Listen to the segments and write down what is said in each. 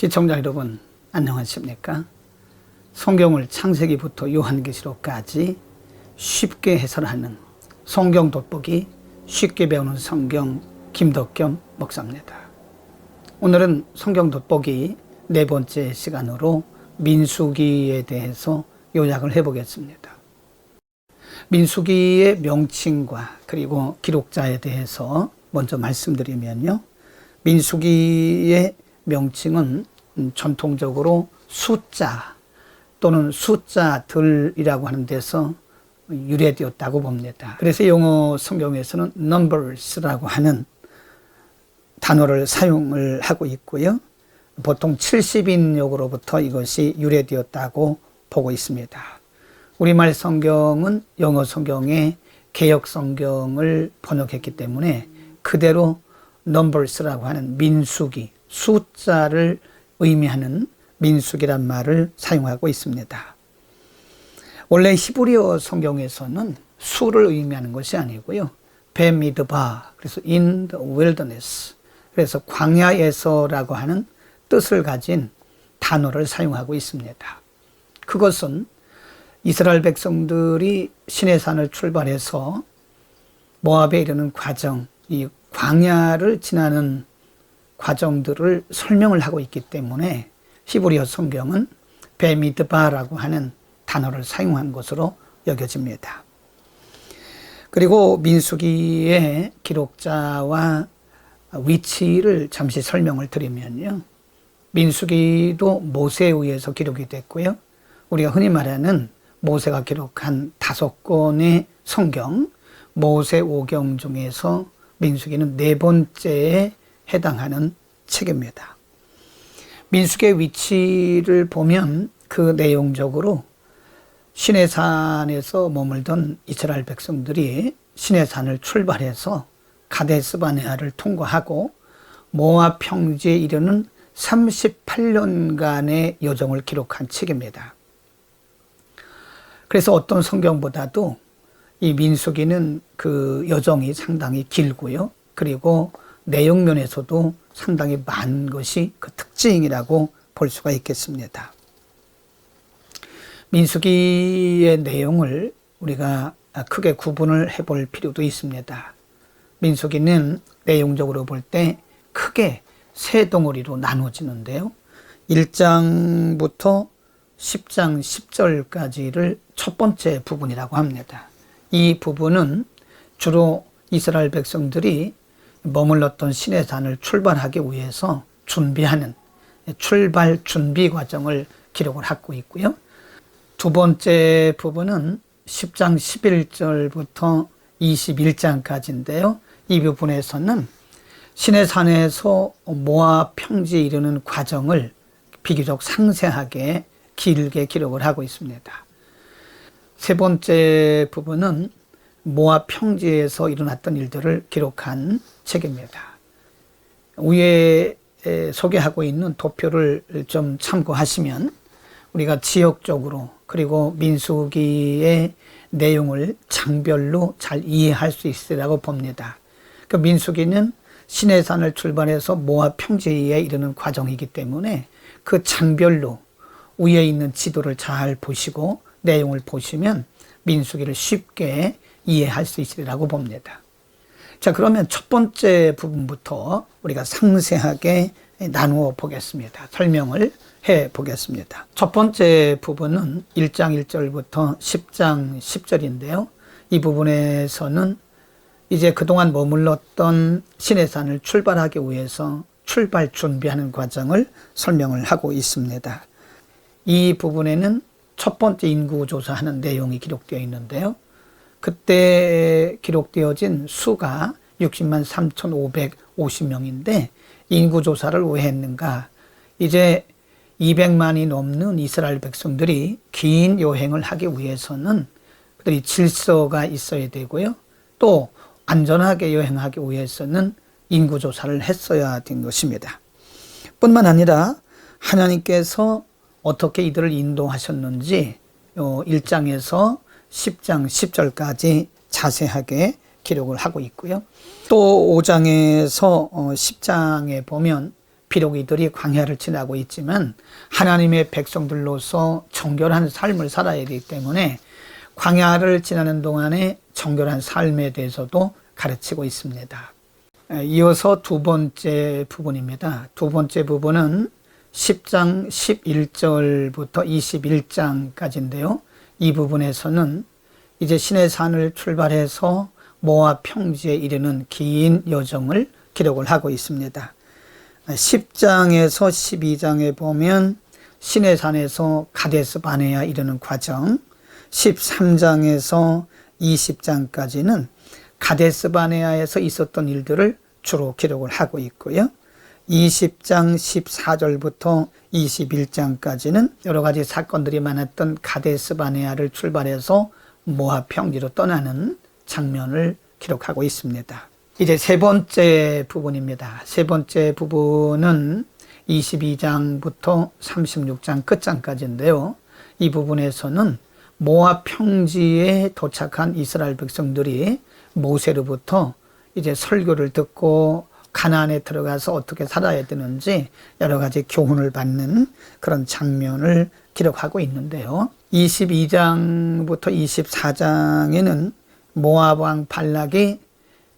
시청자 여러분 안녕하십니까? 성경을 창세기부터 요한계시록까지 쉽게 해설하는 성경 돋보기 쉽게 배우는 성경 김덕겸 목사입니다. 오늘은 성경 돋보기 네 번째 시간으로 민수기에 대해서 요약을 해보겠습니다. 민수기의 명칭과 그리고 기록자에 대해서 먼저 말씀드리면요. 민수기의 명칭은 음, 전통적으로 숫자 또는 숫자들이라고 하는 데서 유래되었다고 봅니다. 그래서 영어 성경에서는 numbers라고 하는 단어를 사용을 하고 있고요. 보통 70인역으로부터 이것이 유래되었다고 보고 있습니다. 우리말 성경은 영어 성경의 개혁 성경을 번역했기 때문에 그대로 numbers라고 하는 민수기, 숫자를 의미하는 민수기란 말을 사용하고 있습니다. 원래 히브리어 성경에서는 수를 의미하는 것이 아니고요. 베미드바, 그래서 in the wilderness, 그래서 광야에서라고 하는 뜻을 가진 단어를 사용하고 있습니다. 그것은 이스라엘 백성들이 시내산을 출발해서 모압에 이르는 과정, 이 광야를 지나는 과정들을 설명을 하고 있기 때문에 히브리어 성경은 베미드바라고 하는 단어를 사용한 것으로 여겨집니다. 그리고 민수기의 기록자와 위치를 잠시 설명을 드리면요. 민수기도 모세에 의해서 기록이 됐고요. 우리가 흔히 말하는 모세가 기록한 다섯 권의 성경, 모세 오경 중에서 민수기는 네 번째에 해당하는 책입니다. 민수기의 위치를 보면 그 내용적으로 시내산에서 머물던 이스라엘 백성들이 시내산을 출발해서 가데스 바네아를 통과하고 모압 평지에 이르는 38년간의 여정을 기록한 책입니다. 그래서 어떤 성경보다도 이 민수기는 그 여정이 상당히 길고요. 그리고 내용 면에서도 상당히 많은 것이 그 특징이라고 볼 수가 있겠습니다. 민수기의 내용을 우리가 크게 구분을 해볼 필요도 있습니다. 민수기는 내용적으로 볼 때 크게 세 덩어리로 나눠지는데요. 1장부터 10장 10절까지를 첫 번째 부분이라고 합니다. 이 부분은 주로 이스라엘 백성들이 머물렀던 시내산을 출발하기 위해서 준비하는 출발 준비 과정을 기록을 하고 있고요. 두 번째 부분은 10장 11절부터 21장까지인데요. 이 부분에서는 시내산에서 모압 평지에 이르는 과정을 비교적 상세하게 길게 기록을 하고 있습니다. 세 번째 부분은 모압 평지에서 일어났던 일들을 기록한 책입니다. 위에 소개하고 있는 도표를 좀 참고하시면 우리가 지역적으로 그리고 민수기의 내용을 장별로 잘 이해할 수 있으라고 봅니다. 그 민수기는 시내산을 출발해서 모압 평지에 이르는 과정이기 때문에 그 장별로 위에 있는 지도를 잘 보시고 내용을 보시면 민수기를 쉽게 이해할 수 있으리라고 봅니다. 자, 그러면 첫 번째 부분부터 우리가 상세하게 나누어 보겠습니다. 설명을 해 보겠습니다. 첫 번째 부분은 1장 1절부터 10장 10절인데요. 이 부분에서는 이제 그동안 머물렀던 시내산을 출발하기 위해서 출발 준비하는 과정을 설명을 하고 있습니다. 이 부분에는 첫 번째 인구 조사하는 내용이 기록되어 있는데요. 그때 기록되어진 수가 60만 3,550명인데 인구 조사를 왜 했는가? 이제 200만이 넘는 이스라엘 백성들이 긴 여행을 하기 위해서는 그들이 질서가 있어야 되고요. 또 안전하게 여행하기 위해서는 인구 조사를 했어야 된 것입니다. 뿐만 아니라 하나님께서 어떻게 이들을 인도하셨는지 1장에서 10장 10절까지 자세하게 기록을 하고 있고요. 또 5장에서 10장에 어, 보면 비록 이들이 광야를 지나고 있지만 하나님의 백성들로서 정결한 삶을 살아야 되기 때문에 광야를 지나는 동안에 정결한 삶에 대해서도 가르치고 있습니다. 이어서 두 번째 부분입니다. 두 번째 부분은 10장 11절부터 21장까지인데요. 이 부분에서는 이제 신의 산을 출발해서 모압 평지에 이르는 긴 여정을 기록을 하고 있습니다. 10장에서 12장에 보면 신의 산에서 가데스 바네아 이르는 과정, 13장에서 20장까지는 가데스 바네아에서 있었던 일들을 주로 기록을 하고 있고요. 20장 14절부터 21장까지는 여러 가지 사건들이 많았던 가데스 바네아를 출발해서 모압 평지로 떠나는 장면을 기록하고 있습니다. 이제 세 번째 부분입니다. 세 번째 부분은 22장부터 36장 끝장까지인데요. 이 부분에서는 모압 평지에 도착한 이스라엘 백성들이 모세로부터 이제 설교를 듣고 가나안에 들어가서 어떻게 살아야 되는지 여러 가지 교훈을 받는 그런 장면을 기록하고 있는데요. 22장부터 24장에는 모압 왕 발락이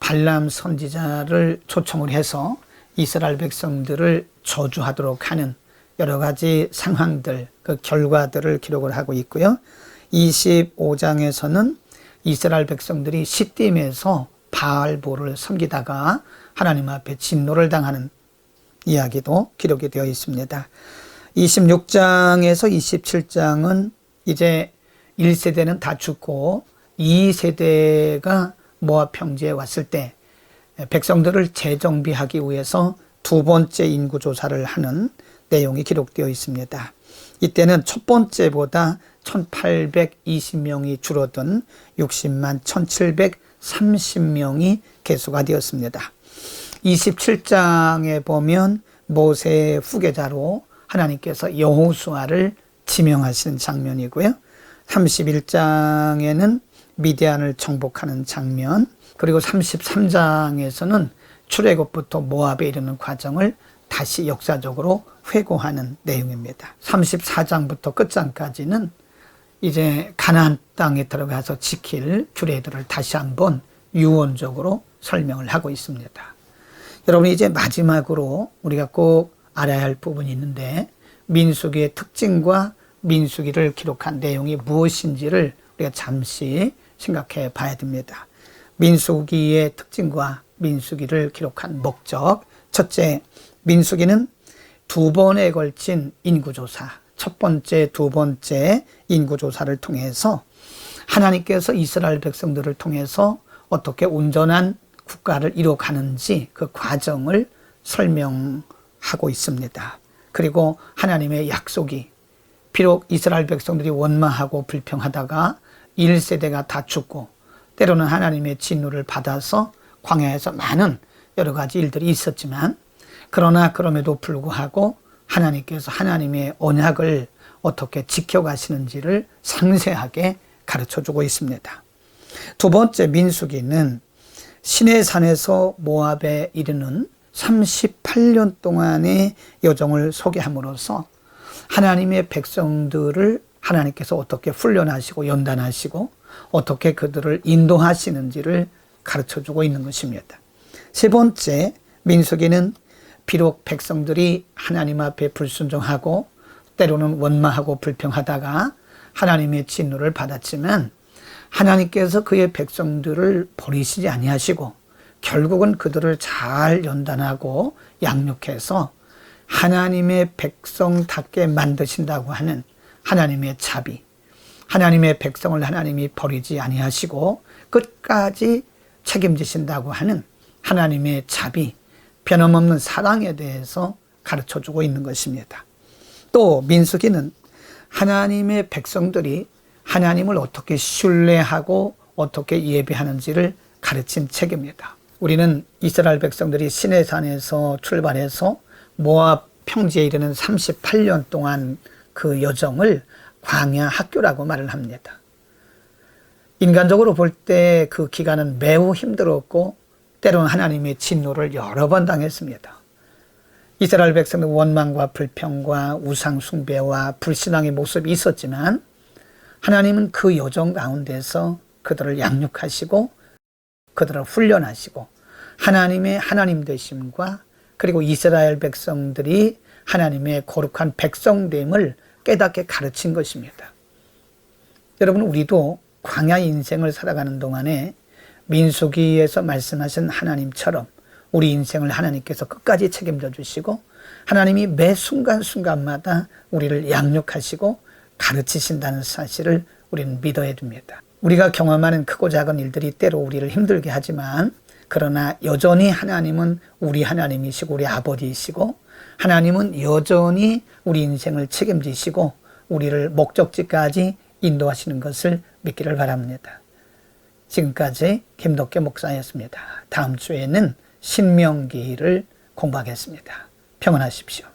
발람 선지자를 초청을 해서 이스라엘 백성들을 저주하도록 하는 여러 가지 상황들, 그 결과들을 기록을 하고 있고요. 25장에서는 이스라엘 백성들이 시딤에서 바알보를 섬기다가 하나님 앞에 진노를 당하는 이야기도 기록이 되어 있습니다. 26장에서 27장은 이제 1세대는 다 죽고 2세대가 모압 평지에 왔을 때 백성들을 재정비하기 위해서 두 번째 인구 조사를 하는 내용이 기록되어 있습니다. 이때는 첫 번째보다 1820명이 줄어든 60만 1730명이 개수가 되었습니다. 27장에 보면 모세의 후계자로 하나님께서 여호수아를 지명하시는 장면이고요. 31장에는 미디안을 정복하는 장면, 그리고 33장에서는 출애굽부터 모압에 이르는 과정을 다시 역사적으로 회고하는 내용입니다. 34장부터 끝장까지는 이제 가나안 땅에 들어가서 지킬 규례들을 다시 한번 유언적으로 설명을 하고 있습니다. 여러분 이제 마지막으로 우리가 꼭 알아야 할 부분이 있는데 민수기의 특징과 민수기를 기록한 내용이 무엇인지를 우리가 잠시 생각해 봐야 됩니다. 민수기의 특징과 민수기를 기록한 목적. 첫째, 민수기는 두 번에 걸친 인구조사, 첫 번째, 두 번째 인구조사를 통해서 하나님께서 이스라엘 백성들을 통해서 어떻게 온전한 국가를 이뤄가는지 그 과정을 설명하고 있습니다. 그리고 하나님의 약속이 비록 이스라엘 백성들이 원망하고 불평하다가 1세대가 다 죽고 때로는 하나님의 진노를 받아서 광야에서 많은 여러 가지 일들이 있었지만 그러나 그럼에도 불구하고 하나님께서 하나님의 언약을 어떻게 지켜가시는지를 상세하게 가르쳐 주고 있습니다. 두 번째 민수기는 신의 산에서 모압에 이르는 38년 동안의 여정을 소개함으로써 하나님의 백성들을 하나님께서 어떻게 훈련하시고 연단하시고 어떻게 그들을 인도하시는지를 가르쳐 주고 있는 것입니다. 세 번째, 민수기는 비록 백성들이 하나님 앞에 불순종하고 때로는 원망하고 불평하다가 하나님의 진노를 받았지만 하나님께서 그의 백성들을 버리시지 아니하시고 결국은 그들을 잘 연단하고 양육해서 하나님의 백성답게 만드신다고 하는 하나님의 자비, 하나님의 백성을 하나님이 버리지 아니하시고 끝까지 책임지신다고 하는 하나님의 자비, 변함없는 사랑에 대해서 가르쳐 주고 있는 것입니다. 또 민수기는 하나님의 백성들이 하나님을 어떻게 신뢰하고 어떻게 예배하는지를 가르친 책입니다. 우리는 이스라엘 백성들이 시내 산에서 출발해서 모압 평지에 이르는 38년 동안 그 여정을 광야 학교라고 말을 합니다. 인간적으로 볼 때 그 기간은 매우 힘들었고 때로는 하나님의 진노를 여러 번 당했습니다. 이스라엘 백성은 원망과 불평과 우상 숭배와 불신앙의 모습이 있었지만 하나님은 그 여정 가운데서 그들을 양육하시고 그들을 훈련하시고 하나님의 하나님 되심과 그리고 이스라엘 백성들이 하나님의 거룩한 백성됨을 깨닫게 가르친 것입니다. 여러분 우리도 광야 인생을 살아가는 동안에 민수기에서 말씀하신 하나님처럼 우리 인생을 하나님께서 끝까지 책임져 주시고 하나님이 매 순간순간마다 우리를 양육하시고 가르치신다는 사실을 우리는 믿어야 됩니다. 우리가 경험하는 크고 작은 일들이 때로 우리를 힘들게 하지만 그러나 여전히 하나님은 우리 하나님이시고 우리 아버지이시고 하나님은 여전히 우리 인생을 책임지시고 우리를 목적지까지 인도하시는 것을 믿기를 바랍니다. 지금까지 김덕계 목사였습니다. 다음 주에는 신명기를 공부하겠습니다. 평안하십시오.